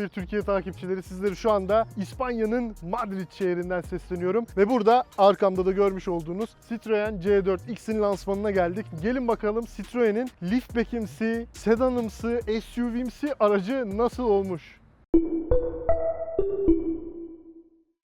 Motor 1 Türkiye takipçileri sizleri şu anda İspanya'nın Madrid şehrinden sesleniyorum. Ve burada arkamda da görmüş olduğunuz Citroen C4 X'in lansmanına geldik. Gelin bakalım Citroen'in liftbackimsi, sedanımsı, SUV'imsi aracı nasıl olmuş?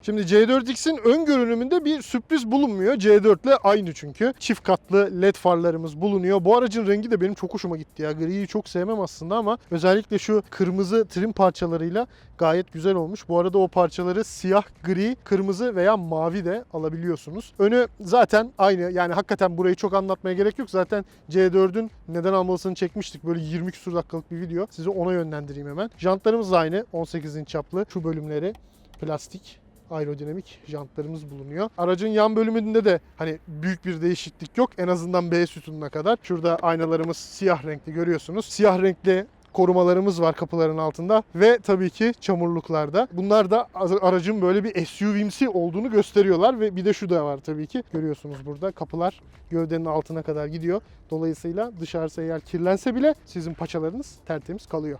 Şimdi C4X'in ön görünümünde bir sürpriz bulunmuyor. C4 ile aynı çünkü. Çift katlı led farlarımız bulunuyor. Bu aracın rengi de benim çok hoşuma gitti ya. Griyi çok sevmem aslında ama özellikle şu kırmızı trim parçalarıyla gayet güzel olmuş. Bu arada o parçaları siyah, gri, kırmızı veya mavi de alabiliyorsunuz. Önü zaten aynı. Yani hakikaten burayı çok anlatmaya gerek yok. Zaten C4'ün neden almalısını çekmiştik. Böyle 20 küsur dakikalık bir video. Sizi ona yönlendireyim hemen. Jantlarımız da aynı. 18 inç çaplı. Şu bölümleri plastik aerodinamik jantlarımız bulunuyor. Aracın yan bölümünde de hani büyük bir değişiklik yok. En azından B sütununa kadar. Şurada aynalarımız siyah renkli görüyorsunuz. Siyah renkli korumalarımız var kapıların altında ve tabii ki çamurluklarda. Bunlar da aracın böyle bir SUV'msi olduğunu gösteriyorlar ve bir de şu da var tabii ki. Görüyorsunuz burada kapılar gövdenin altına kadar gidiyor. Dolayısıyla dışarısı eğer kirlense bile sizin paçalarınız tertemiz kalıyor.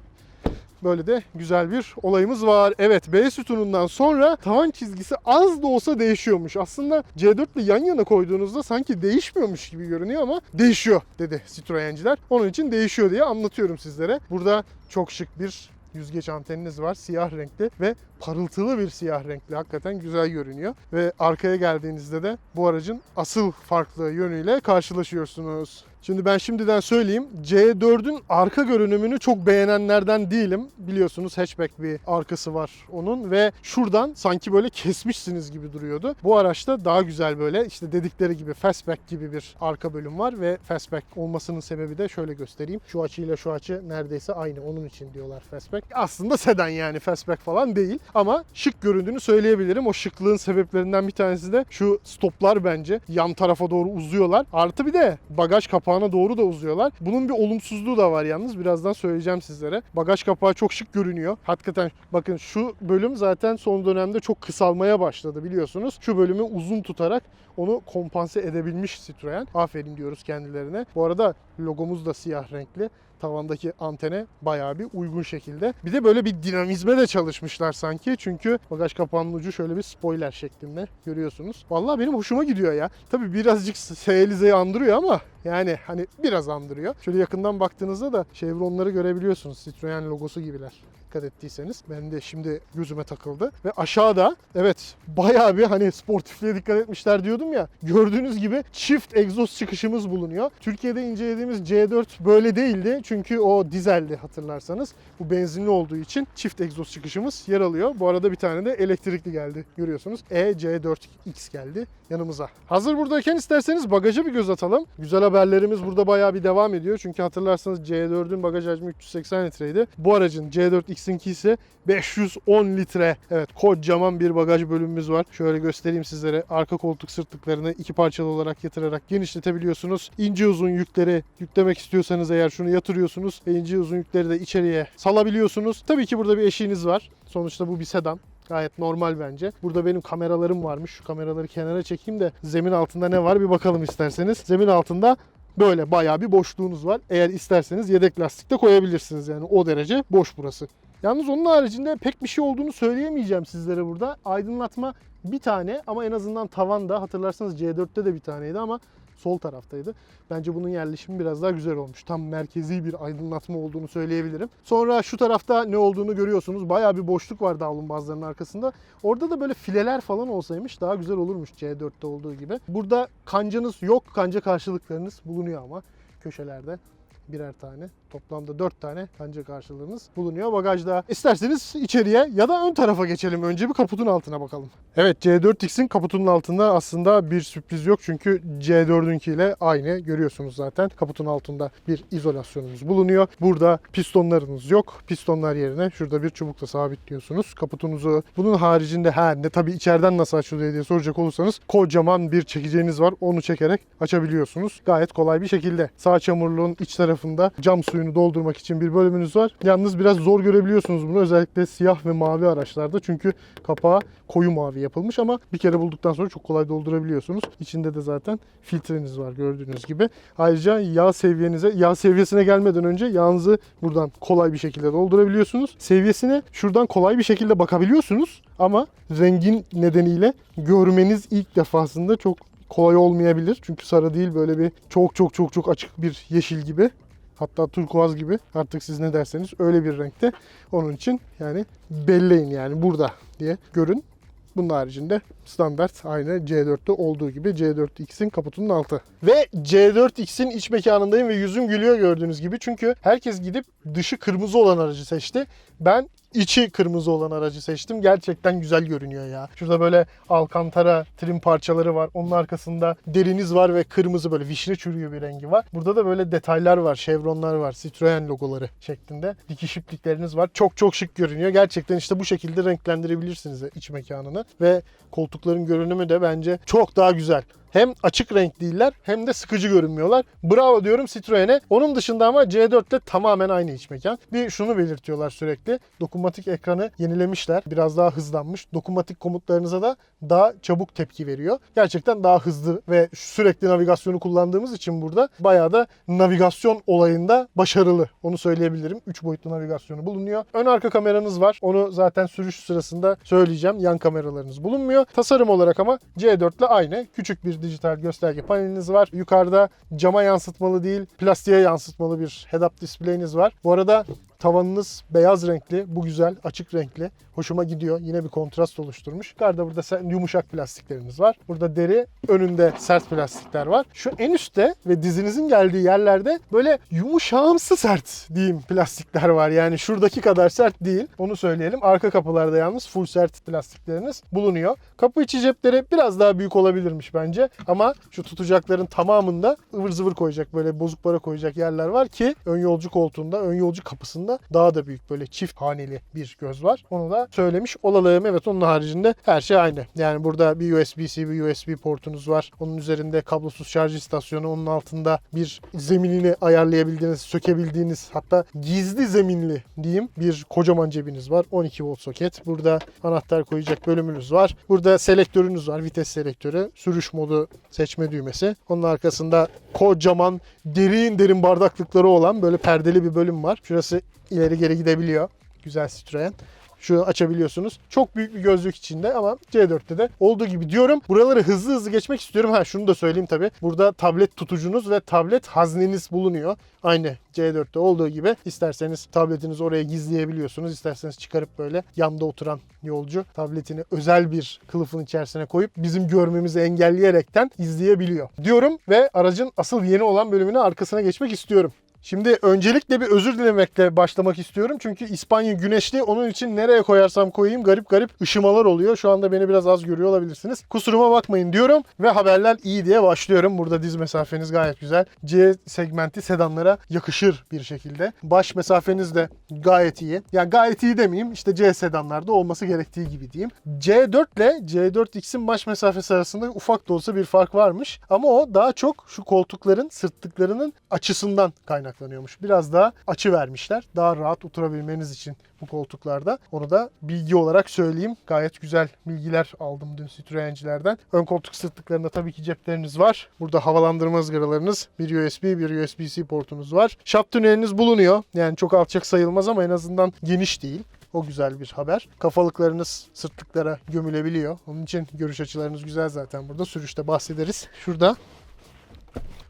Böyle de güzel bir olayımız var. Evet B sütunundan sonra tavan çizgisi az da olsa değişiyormuş. Aslında C4 ile yan yana koyduğunuzda sanki değişmiyormuş gibi görünüyor ama değişiyor dedi Citroen'ciler. Onun için değişiyor diye anlatıyorum sizlere. Burada çok şık bir yüzgeç anteniniz var. Siyah renkli ve parıltılı bir siyah renkli. Hakikaten güzel görünüyor. Ve arkaya geldiğinizde de bu aracın asıl farklı yönüyle karşılaşıyorsunuz. Şimdi ben şimdiden söyleyeyim. C4'ün arka görünümünü çok beğenenlerden değilim. Biliyorsunuz hatchback bir arkası var onun ve şuradan sanki böyle kesmişsiniz gibi duruyordu. Bu araçta daha güzel böyle işte dedikleri gibi fastback gibi bir arka bölüm var ve fastback olmasının sebebi de şöyle göstereyim. Şu açıyla şu açı neredeyse aynı. Onun için diyorlar fastback. Aslında sedan yani fastback falan değil ama şık göründüğünü söyleyebilirim. O şıklığın sebeplerinden bir tanesi de şu stoplar bence yan tarafa doğru uzuyorlar. Artı bir de bagaj kapağına doğru da uzuyorlar. Bunun bir olumsuzluğu da var yalnız. Birazdan söyleyeceğim sizlere. Bagaj kapağı çok şık görünüyor. Hakikaten bakın şu bölüm zaten son dönemde çok kısalmaya başladı biliyorsunuz. Şu bölümü uzun tutarak onu kompanse edebilmiş Citroen. Aferin diyoruz kendilerine. Bu arada logomuz da siyah renkli tavandaki antene bayağı bir uygun şekilde. Bir de böyle bir dinamizme de çalışmışlar sanki. Çünkü bagaj kapağının ucu şöyle bir spoiler şeklinde görüyorsunuz. Vallahi benim hoşuma gidiyor ya. Tabii birazcık Seelize'yi andırıyor ama yani hani biraz andırıyor. Şöyle yakından baktığınızda da Chevron'ları görebiliyorsunuz. Citroen logosu gibiler dikkat ettiyseniz. Ben de şimdi gözüme takıldı. Ve aşağıda evet bayağı bir hani sportifliğe dikkat etmişler diyordum ya. Gördüğünüz gibi çift egzoz çıkışımız bulunuyor. Türkiye'de incelediğimiz C4 böyle değildi. Çünkü o dizeldi hatırlarsanız. Bu benzinli olduğu için çift egzoz çıkışımız yer alıyor. Bu arada bir tane de elektrikli geldi. Görüyorsunuz. E EC4X geldi yanımıza. Hazır buradayken isterseniz bagaja bir göz atalım. Güzel haberlerimiz burada bayağı bir devam ediyor. Çünkü hatırlarsanız C4'ün bagaj hacmi 380 litreydi. Bu aracın C4X'inki ise 510 litre. Evet kocaman bir bagaj bölümümüz var. Şöyle göstereyim sizlere. Arka koltuk sırtlıklarını iki parçalı olarak yatırarak genişletebiliyorsunuz. İnce uzun yükleri yüklemek istiyorsanız eğer şunu yatırıyorsunuz ve ince uzun yükleri de içeriye salabiliyorsunuz. Tabii ki burada bir eşiğiniz var. Sonuçta bu bir sedan. Gayet normal bence. Burada benim kameralarım varmış. Şu kameraları kenara çekeyim de zemin altında ne var bir bakalım isterseniz. Zemin altında böyle bayağı bir boşluğunuz var. Eğer isterseniz yedek lastik de koyabilirsiniz yani o derece boş burası. Yalnız onun haricinde pek bir şey olduğunu söyleyemeyeceğim sizlere burada. Aydınlatma bir tane ama en azından tavanda hatırlarsanız C4'te de bir taneydi ama sol taraftaydı. Bence bunun yerleşimi biraz daha güzel olmuş. Tam merkezi bir aydınlatma olduğunu söyleyebilirim. Sonra şu tarafta ne olduğunu görüyorsunuz. Bayağı bir boşluk var davlumbazların arkasında. Orada da böyle fileler falan olsaymış daha güzel olurmuş C4'te olduğu gibi. Burada kancanız yok. Kanca karşılıklarınız bulunuyor ama köşelerde birer tane. Toplamda 4 tane kanca karşılığınız bulunuyor bagajda. İsterseniz içeriye ya da ön tarafa geçelim. Önce bir kaputun altına bakalım. Evet C4X'in kaputunun altında aslında bir sürpriz yok. Çünkü C4'ünkiyle aynı görüyorsunuz zaten. Kaputun altında bir izolasyonumuz bulunuyor. Burada pistonlarınız yok. Pistonlar yerine şurada bir çubukla sabitliyorsunuz kaputunuzu. Bunun haricinde ha ne tabii içeriden nasıl açılıyor diye soracak olursanız kocaman bir çekeceğiniz var. Onu çekerek açabiliyorsunuz. Gayet kolay bir şekilde. Sağ çamurluğun iç tarafında cam suyunu suyunu doldurmak için bir bölümünüz var. Yalnız biraz zor görebiliyorsunuz bunu özellikle siyah ve mavi araçlarda. Çünkü kapağı koyu mavi yapılmış ama bir kere bulduktan sonra çok kolay doldurabiliyorsunuz. İçinde de zaten filtreniz var gördüğünüz gibi. Ayrıca yağ seviyenize, yağ seviyesine gelmeden önce yağınızı buradan kolay bir şekilde doldurabiliyorsunuz. Seviyesine şuradan kolay bir şekilde bakabiliyorsunuz ama rengin nedeniyle görmeniz ilk defasında çok kolay olmayabilir. Çünkü sarı değil böyle bir çok çok çok çok açık bir yeşil gibi. Hatta turkuaz gibi artık siz ne derseniz öyle bir renkte. Onun için yani belleyin yani burada diye görün. Bunun haricinde standart aynı C4'te olduğu gibi C4X'in kaputunun altı. Ve C4X'in iç mekanındayım ve yüzüm gülüyor gördüğünüz gibi. Çünkü herkes gidip dışı kırmızı olan aracı seçti. Ben içi kırmızı olan aracı seçtim. Gerçekten güzel görünüyor ya. Şurada böyle alkantara trim parçaları var. Onun arkasında deriniz var ve kırmızı böyle vişne çürüyor bir rengi var. Burada da böyle detaylar var, şevronlar var, Citroen logoları şeklinde. Dikiş iplikleriniz var. Çok çok şık görünüyor. Gerçekten işte bu şekilde renklendirebilirsiniz iç mekanını ve koltukların görünümü de bence çok daha güzel. Hem açık renk değiller hem de sıkıcı görünmüyorlar. Bravo diyorum Citroen'e. Onun dışında ama C4 ile tamamen aynı iç mekan. Bir şunu belirtiyorlar sürekli. Dokunmatik ekranı yenilemişler. Biraz daha hızlanmış. Dokunmatik komutlarınıza da daha çabuk tepki veriyor. Gerçekten daha hızlı ve sürekli navigasyonu kullandığımız için burada bayağı da navigasyon olayında başarılı. Onu söyleyebilirim. 3 boyutlu navigasyonu bulunuyor. Ön arka kameranız var. Onu zaten sürüş sırasında söyleyeceğim. Yan kameralarınız bulunmuyor. Tasarım olarak ama C4 ile aynı. Küçük bir dijital gösterge paneliniz var. Yukarıda cama yansıtmalı değil, plastiğe yansıtmalı bir head-up display'iniz var. Bu arada tavanınız beyaz renkli. Bu güzel, açık renkli. Hoşuma gidiyor. Yine bir kontrast oluşturmuş. Yukarıda burada yumuşak plastikleriniz var. Burada deri, önünde sert plastikler var. Şu en üstte ve dizinizin geldiği yerlerde böyle yumuşağımsı sert diyeyim plastikler var. Yani şuradaki kadar sert değil. Onu söyleyelim. Arka kapılarda yalnız full sert plastikleriniz bulunuyor. Kapı içi cepleri biraz daha büyük olabilirmiş bence. Ama şu tutacakların tamamında ıvır zıvır koyacak böyle bozuk para koyacak yerler var ki ön yolcu koltuğunda, ön yolcu kapısında daha da büyük böyle çift haneli bir göz var. Onu da söylemiş olalım. Evet onun haricinde her şey aynı. Yani burada bir USB-C, bir USB portunuz var. Onun üzerinde kablosuz şarj istasyonu, onun altında bir zeminini ayarlayabildiğiniz, sökebildiğiniz hatta gizli zeminli diyeyim bir kocaman cebiniz var. 12 volt soket. Burada anahtar koyacak bölümünüz var. Burada selektörünüz var. Vites selektörü. Sürüş modu seçme düğmesi. Onun arkasında kocaman derin derin bardaklıkları olan böyle perdeli bir bölüm var. Şurası ileri geri gidebiliyor. Güzel Citroen. Şunu açabiliyorsunuz. Çok büyük bir gözlük içinde ama C4'te de olduğu gibi diyorum. Buraları hızlı hızlı geçmek istiyorum. Ha şunu da söyleyeyim tabii. Burada tablet tutucunuz ve tablet hazneniz bulunuyor. Aynı C4'te olduğu gibi. İsterseniz tabletinizi oraya gizleyebiliyorsunuz. İsterseniz çıkarıp böyle yanda oturan yolcu tabletini özel bir kılıfın içerisine koyup bizim görmemizi engelleyerekten izleyebiliyor. Diyorum ve aracın asıl yeni olan bölümüne arkasına geçmek istiyorum. Şimdi öncelikle bir özür dilemekle başlamak istiyorum. Çünkü İspanya güneşli. Onun için nereye koyarsam koyayım garip garip ışımalar oluyor. Şu anda beni biraz az görüyor olabilirsiniz. Kusuruma bakmayın diyorum ve haberler iyi diye başlıyorum. Burada diz mesafeniz gayet güzel. C segmenti sedanlara yakışır bir şekilde. Baş mesafeniz de gayet iyi. Yani gayet iyi demeyeyim. İşte C sedanlarda olması gerektiği gibi diyeyim. C4 ile C4X'in baş mesafesi arasında ufak da olsa bir fark varmış. Ama o daha çok şu koltukların sırtlıklarının açısından kaynaklanıyormuş. Biraz daha açı vermişler. Daha rahat oturabilmeniz için bu koltuklarda. Onu da bilgi olarak söyleyeyim. Gayet güzel bilgiler aldım dün Citroen'cilerden. Ön koltuk sırtlıklarında tabii ki cepleriniz var. Burada havalandırma ızgaralarınız, bir USB, bir USB-C portunuz var. Şap tüneliniz bulunuyor. Yani çok alçak sayılmaz ama en azından geniş değil. O güzel bir haber. Kafalıklarınız sırtlıklara gömülebiliyor. Onun için görüş açılarınız güzel zaten burada. Sürüşte bahsederiz. Şurada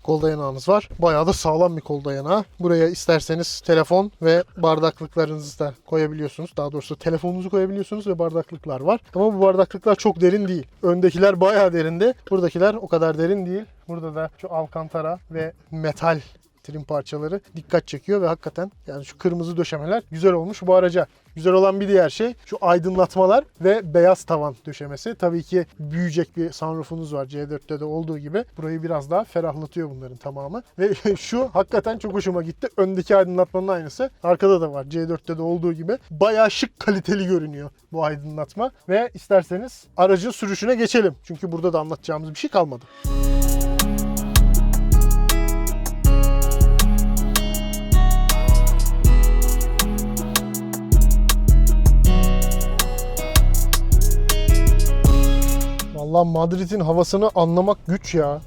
kol dayanağınız var. Bayağı da sağlam bir kol dayanağı. Buraya isterseniz telefon ve bardaklıklarınızı da koyabiliyorsunuz. Daha doğrusu telefonunuzu koyabiliyorsunuz ve bardaklıklar var. Ama bu bardaklıklar çok derin değil. Öndekiler bayağı derinde. Buradakiler o kadar derin değil. Burada da şu alkantara ve metal trim parçaları dikkat çekiyor ve hakikaten yani şu kırmızı döşemeler güzel olmuş bu araca. Güzel olan bir diğer şey şu aydınlatmalar ve beyaz tavan döşemesi. Tabii ki büyüyecek bir sunroofunuz var C4'te de olduğu gibi. Burayı biraz daha ferahlatıyor bunların tamamı. Ve şu hakikaten çok hoşuma gitti. Öndeki aydınlatmanın aynısı. Arkada da var C4'te de olduğu gibi. Bayağı şık kaliteli görünüyor bu aydınlatma. Ve isterseniz aracın sürüşüne geçelim. Çünkü burada da anlatacağımız bir şey kalmadı. Vallahi Madrid'in havasını anlamak güç ya.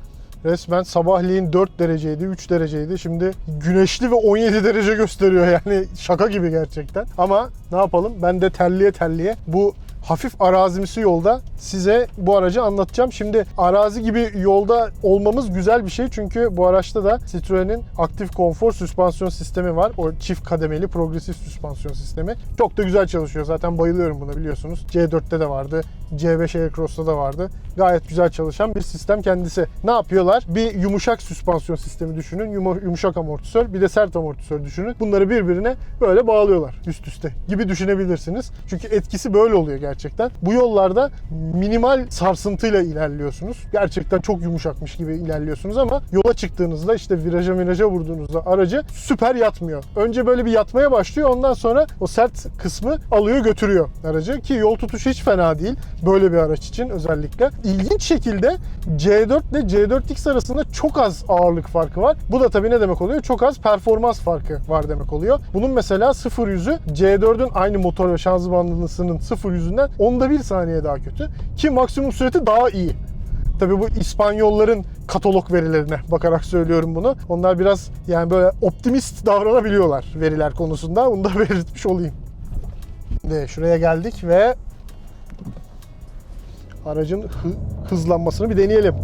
Resmen sabahleyin 4 dereceydi, 3 dereceydi. Şimdi güneşli ve 17 derece gösteriyor yani şaka gibi gerçekten. Ama ne yapalım? Ben de terliye terliye bu hafif arazimsi yolda size bu aracı anlatacağım. Şimdi arazi gibi yolda olmamız güzel bir şey çünkü bu araçta da Citroen'in aktif konfor süspansiyon sistemi var. O çift kademeli progresif süspansiyon sistemi. Çok da güzel çalışıyor. Zaten bayılıyorum buna biliyorsunuz. C4'te de vardı. C5 Aircross'ta da vardı. Gayet güzel çalışan bir sistem kendisi. Ne yapıyorlar? Bir yumuşak süspansiyon sistemi düşünün. Yumuşak amortisör, bir de sert amortisör düşünün. Bunları birbirine böyle bağlıyorlar üst üste gibi düşünebilirsiniz. Çünkü etkisi böyle oluyor gerçekten. Bu yollarda minimal sarsıntıyla ilerliyorsunuz. Gerçekten çok yumuşakmış gibi ilerliyorsunuz ama yola çıktığınızda işte viraja viraja vurduğunuzda aracı süper yatmıyor. Önce böyle bir yatmaya başlıyor ondan sonra o sert kısmı alıyor götürüyor aracı ki yol tutuşu hiç fena değil. Böyle bir araç için özellikle. İlginç şekilde C4 ile C4X arasında çok az ağırlık farkı var. Bu da tabii ne demek oluyor? Çok az performans farkı var demek oluyor. Bunun mesela 0 yüzü C4'ün aynı motor ve şanzımanlısının 0 yüzünden onda bir saniye daha kötü. Ki maksimum süreti daha iyi. Tabii bu İspanyolların katalog verilerine bakarak söylüyorum bunu. Onlar biraz yani böyle optimist davranabiliyorlar veriler konusunda. Bunu da belirtmiş olayım. Şimdi şuraya geldik ve aracın hı- hızlanmasını bir deneyelim.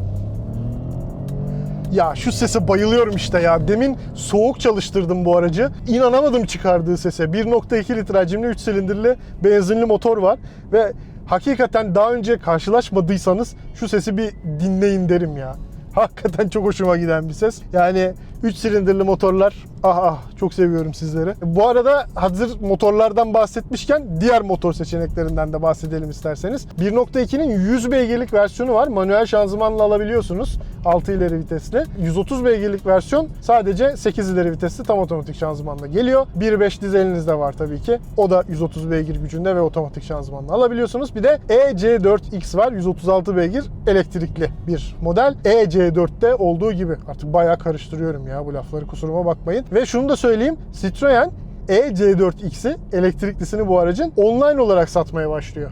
Ya şu sese bayılıyorum işte ya. Demin soğuk çalıştırdım bu aracı. İnanamadım çıkardığı sese. 1.2 litre hacimli 3 silindirli benzinli motor var ve hakikaten daha önce karşılaşmadıysanız şu sesi bir dinleyin derim ya. Hakikaten çok hoşuma giden bir ses. Yani 3 silindirli motorlar ah ah çok seviyorum sizleri. Bu arada hazır motorlardan bahsetmişken diğer motor seçeneklerinden de bahsedelim isterseniz. 1.2'nin 100 beygirlik versiyonu var. Manuel şanzımanla alabiliyorsunuz. 6 ileri vitesli. 130 beygirlik versiyon sadece 8 ileri vitesli tam otomatik şanzımanla geliyor. 1.5 dizeliniz de var tabii ki. O da 130 beygir gücünde ve otomatik şanzımanla alabiliyorsunuz. Bir de EC4X var. 136 beygir elektrikli bir model. EC4'te olduğu gibi. Artık bayağı karıştırıyorum ya bu lafları kusuruma bakmayın. Ve şunu da söyleyeyim. Citroen EC4X'i elektriklisini bu aracın online olarak satmaya başlıyor.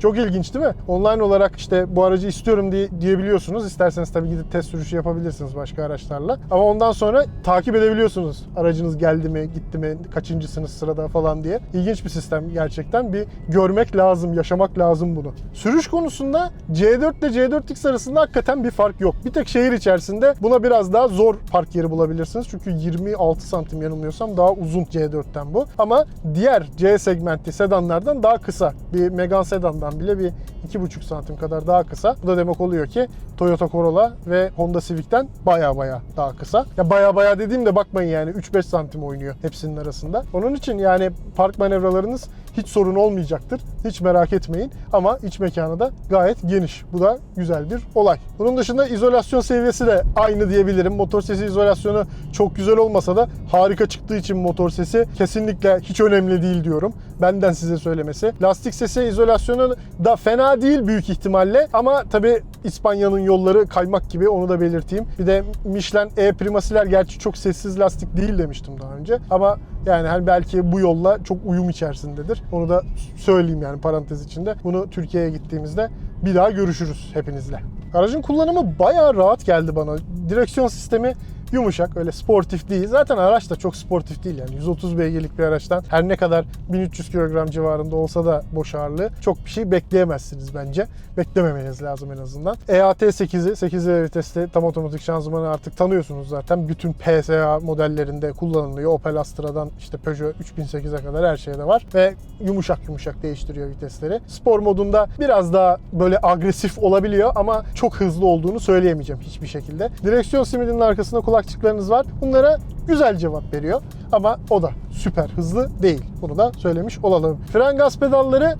Çok ilginç değil mi? Online olarak işte bu aracı istiyorum diye diyebiliyorsunuz. İsterseniz tabii gidip test sürüşü yapabilirsiniz başka araçlarla. Ama ondan sonra takip edebiliyorsunuz. Aracınız geldi mi, gitti mi, kaçıncısınız sırada falan diye. İlginç bir sistem gerçekten. Bir görmek lazım, yaşamak lazım bunu. Sürüş konusunda C4 ile C4X arasında hakikaten bir fark yok. Bir tek şehir içerisinde buna biraz daha zor park yeri bulabilirsiniz. Çünkü 26 santim yanılmıyorsam daha uzun C4'ten bu. Ama diğer C segmenti sedanlardan daha kısa. Bir Megane sedandan bile bir 2,5 santim kadar daha kısa. Bu da demek oluyor ki Toyota Corolla ve Honda Civic'ten baya baya daha kısa. Ya baya baya dediğimde bakmayın yani 3-5 santim oynuyor hepsinin arasında. Onun için yani park manevralarınız hiç sorun olmayacaktır. Hiç merak etmeyin. Ama iç mekanı da gayet geniş. Bu da güzel bir olay. Bunun dışında izolasyon seviyesi de aynı diyebilirim. Motor sesi izolasyonu çok güzel olmasa da harika çıktığı için motor sesi kesinlikle hiç önemli değil diyorum. Benden size söylemesi. Lastik sesi izolasyonu da fena değil büyük ihtimalle. Ama tabi İspanya'nın yolları kaymak gibi onu da belirteyim. Bir de Michelin E Primasiler gerçi çok sessiz lastik değil demiştim daha önce. Ama yani hani belki bu yolla çok uyum içerisindedir. Onu da söyleyeyim yani parantez içinde. Bunu Türkiye'ye gittiğimizde bir daha görüşürüz hepinizle. Aracın kullanımı bayağı rahat geldi bana. Direksiyon sistemi yumuşak, öyle sportif değil. Zaten araç da çok sportif değil yani. 130 beygirlik bir araçtan her ne kadar 1300 kilogram civarında olsa da boş ağırlığı çok bir şey bekleyemezsiniz bence. Beklememeniz lazım en azından. EAT 8'i, 8 ileri vitesli tam otomatik şanzımanı artık tanıyorsunuz zaten. Bütün PSA modellerinde kullanılıyor. Opel Astra'dan işte Peugeot 3008'e kadar her şeyde var. Ve yumuşak yumuşak değiştiriyor vitesleri. Spor modunda biraz daha böyle agresif olabiliyor ama çok hızlı olduğunu söyleyemeyeceğim hiçbir şekilde. Direksiyon simidinin arkasında kulakçıklarınız var. Bunlara güzel cevap veriyor. Ama o da süper hızlı değil. Bunu da söylemiş olalım. Fren gaz pedalları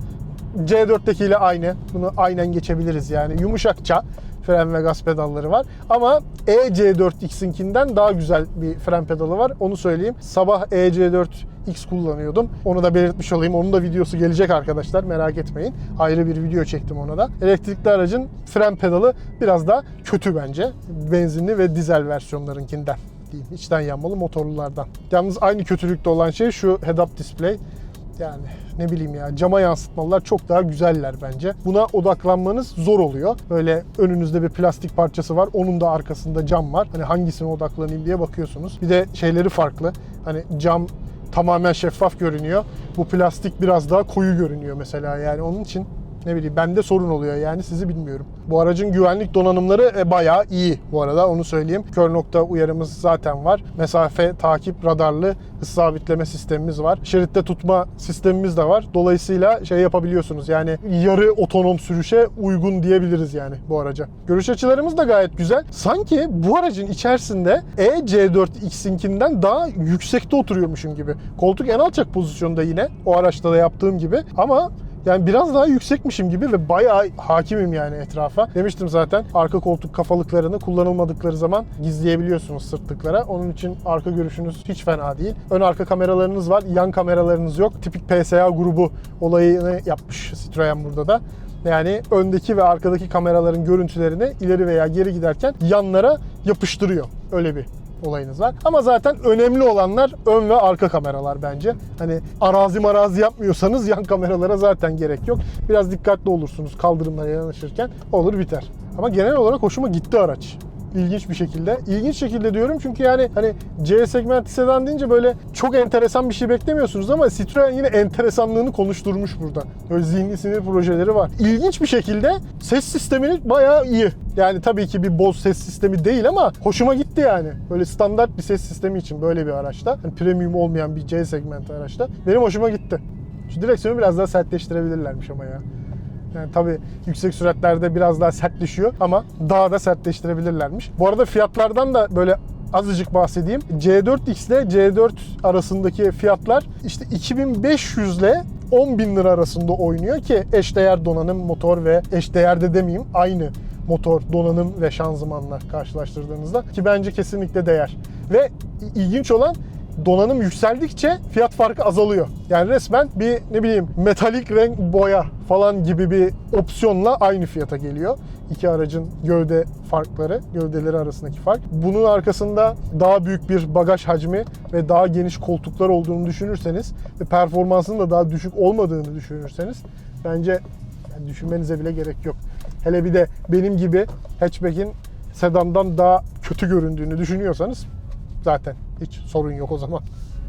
C4'teki ile aynı. Bunu aynen geçebiliriz yani. Yumuşakça fren ve gaz pedalları var. Ama EC4X'inkinden daha güzel bir fren pedalı var. Onu söyleyeyim. Sabah EC4 X kullanıyordum. Onu da belirtmiş olayım. Onun da videosu gelecek arkadaşlar merak etmeyin. Ayrı bir video çektim ona da. Elektrikli aracın fren pedalı biraz daha kötü bence. Benzinli ve dizel versiyonlarınkinden diyeyim. İçten yanmalı motorlulardan. Yalnız aynı kötülükte olan şey şu head-up display. Yani ne bileyim ya cama yansıtmalar çok daha güzeller bence. Buna odaklanmanız zor oluyor. Böyle önünüzde bir plastik parçası var. Onun da arkasında cam var. Hani hangisine odaklanayım diye bakıyorsunuz. Bir de şeyleri farklı. Hani cam tamamen şeffaf görünüyor. Bu plastik biraz daha koyu görünüyor mesela. Yani onun için ne bileyim bende sorun oluyor yani sizi bilmiyorum. Bu aracın güvenlik donanımları e, bayağı iyi bu arada onu söyleyeyim. Kör nokta uyarımız zaten var. Mesafe takip radarlı hız sabitleme sistemimiz var. Şeritte tutma sistemimiz de var. Dolayısıyla şey yapabiliyorsunuz yani yarı otonom sürüşe uygun diyebiliriz yani bu araca. Görüş açılarımız da gayet güzel. Sanki bu aracın içerisinde E EC4X'inkinden daha yüksekte oturuyormuşum gibi. Koltuk en alçak pozisyonda yine o araçta da yaptığım gibi ama yani biraz daha yüksekmişim gibi ve bayağı hakimim yani etrafa. Demiştim zaten arka koltuk kafalıklarını kullanılmadıkları zaman gizleyebiliyorsunuz sırtlıklara. Onun için arka görüşünüz hiç fena değil. Ön arka kameralarınız var, yan kameralarınız yok. Tipik PSA grubu olayını yapmış Citroen burada da. Yani öndeki ve arkadaki kameraların görüntülerini ileri veya geri giderken yanlara yapıştırıyor. Öyle bir olayınız var. Ama zaten önemli olanlar ön ve arka kameralar bence. Hani arazi marazi yapmıyorsanız yan kameralara zaten gerek yok. Biraz dikkatli olursunuz kaldırımlara yanaşırken olur biter. Ama genel olarak hoşuma gitti araç. İlginç bir şekilde. İlginç şekilde diyorum çünkü yani hani C segmenti sedan deyince böyle çok enteresan bir şey beklemiyorsunuz ama Citroen yine enteresanlığını konuşturmuş burada. Böyle zihni sinir projeleri var. İlginç bir şekilde ses sistemini bayağı iyi. Yani tabii ki bir Bose ses sistemi değil ama hoşuma gitti yani. Böyle standart bir ses sistemi için böyle bir araçta. Hani premium olmayan bir C segmenti araçta. Benim hoşuma gitti. Şu direksiyonu biraz daha sertleştirebilirlermiş ama ya. Yani tabii yüksek süratlerde biraz daha sertleşiyor ama daha da sertleştirebilirlermiş. Bu arada fiyatlardan da böyle azıcık bahsedeyim. C4X ile C4 arasındaki fiyatlar işte 2500 ile 10 bin lira arasında oynuyor ki eşdeğer donanım, motor ve eşdeğer de demeyeyim aynı motor, donanım ve şanzımanla karşılaştırdığınızda ki bence kesinlikle değer. Ve ilginç olan donanım yükseldikçe fiyat farkı azalıyor. Yani resmen bir ne bileyim metalik renk boya falan gibi bir opsiyonla aynı fiyata geliyor. İki aracın gövde farkları, gövdeleri arasındaki fark. Bunun arkasında daha büyük bir bagaj hacmi ve daha geniş koltuklar olduğunu düşünürseniz ve performansının da daha düşük olmadığını düşünürseniz bence yani düşünmenize bile gerek yok. Hele bir de benim gibi hatchback'in sedandan daha kötü göründüğünü düşünüyorsanız zaten hiç sorun yok o zaman.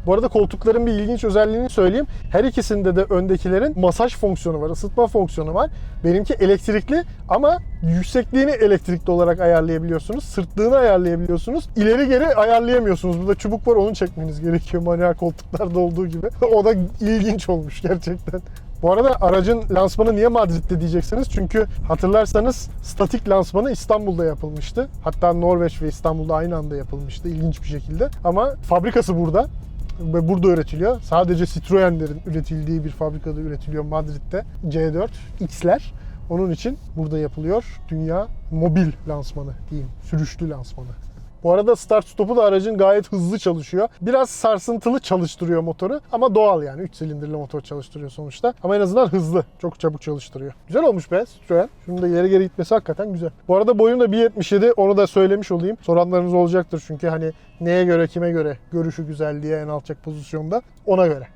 Bu arada koltukların bir ilginç özelliğini söyleyeyim. Her ikisinde de öndekilerin masaj fonksiyonu var, ısıtma fonksiyonu var. Benimki elektrikli ama yüksekliğini elektrikli olarak ayarlayabiliyorsunuz. Sırtlığını ayarlayabiliyorsunuz. İleri geri ayarlayamıyorsunuz. Burada çubuk var onu çekmeniz gerekiyor manuel koltuklarda olduğu gibi. o da ilginç olmuş gerçekten. Bu arada aracın lansmanı niye Madrid'de diyeceksiniz? Çünkü hatırlarsanız statik lansmanı İstanbul'da yapılmıştı. Hatta Norveç ve İstanbul'da aynı anda yapılmıştı ilginç bir şekilde. Ama fabrikası burada ve burada üretiliyor. Sadece Citroen'lerin üretildiği bir fabrikada üretiliyor Madrid'de. C4 X'ler. Onun için burada yapılıyor. Dünya mobil lansmanı diyeyim. Sürüşlü lansmanı. Bu arada start stopu da aracın gayet hızlı çalışıyor. Biraz sarsıntılı çalıştırıyor motoru ama doğal yani 3 silindirli motor çalıştırıyor sonuçta. Ama en azından hızlı. Çok çabuk çalıştırıyor. Güzel olmuş be Citroen. Şunun da yere geri gitmesi hakikaten güzel. Bu arada boyum da 1.77 onu da söylemiş olayım. Soranlarınız olacaktır çünkü hani neye göre kime göre görüşü güzel diye en alçak pozisyonda ona göre.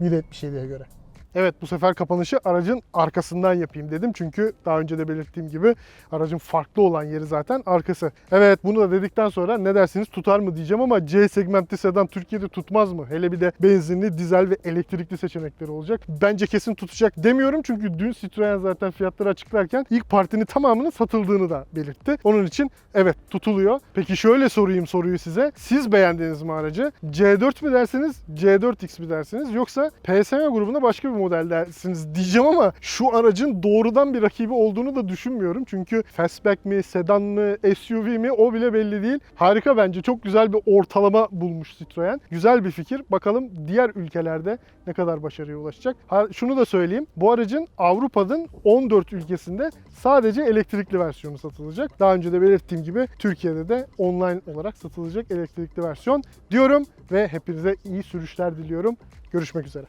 1.77'ye göre. Evet bu sefer kapanışı aracın arkasından yapayım dedim. Çünkü daha önce de belirttiğim gibi aracın farklı olan yeri zaten arkası. Evet bunu da dedikten sonra ne dersiniz tutar mı diyeceğim ama C segmentli sedan Türkiye'de tutmaz mı? Hele bir de benzinli, dizel ve elektrikli seçenekleri olacak. Bence kesin tutacak demiyorum çünkü dün Citroen zaten fiyatları açıklarken ilk partinin tamamının satıldığını da belirtti. Onun için evet tutuluyor. Peki şöyle sorayım soruyu size. Siz beğendiniz mi aracı? C4 mi dersiniz, C4X mi dersiniz yoksa PSM grubunda başka bir model dersiniz diyeceğim ama şu aracın doğrudan bir rakibi olduğunu da düşünmüyorum. Çünkü fastback mi, sedan mı, SUV mi o bile belli değil. Harika bence. Çok güzel bir ortalama bulmuş Citroen. Güzel bir fikir. Bakalım diğer ülkelerde ne kadar başarıya ulaşacak. Ha, şunu da söyleyeyim. Bu aracın Avrupa'nın 14 ülkesinde sadece elektrikli versiyonu satılacak. Daha önce de belirttiğim gibi Türkiye'de de online olarak satılacak elektrikli versiyon diyorum ve hepinize iyi sürüşler diliyorum. Görüşmek üzere.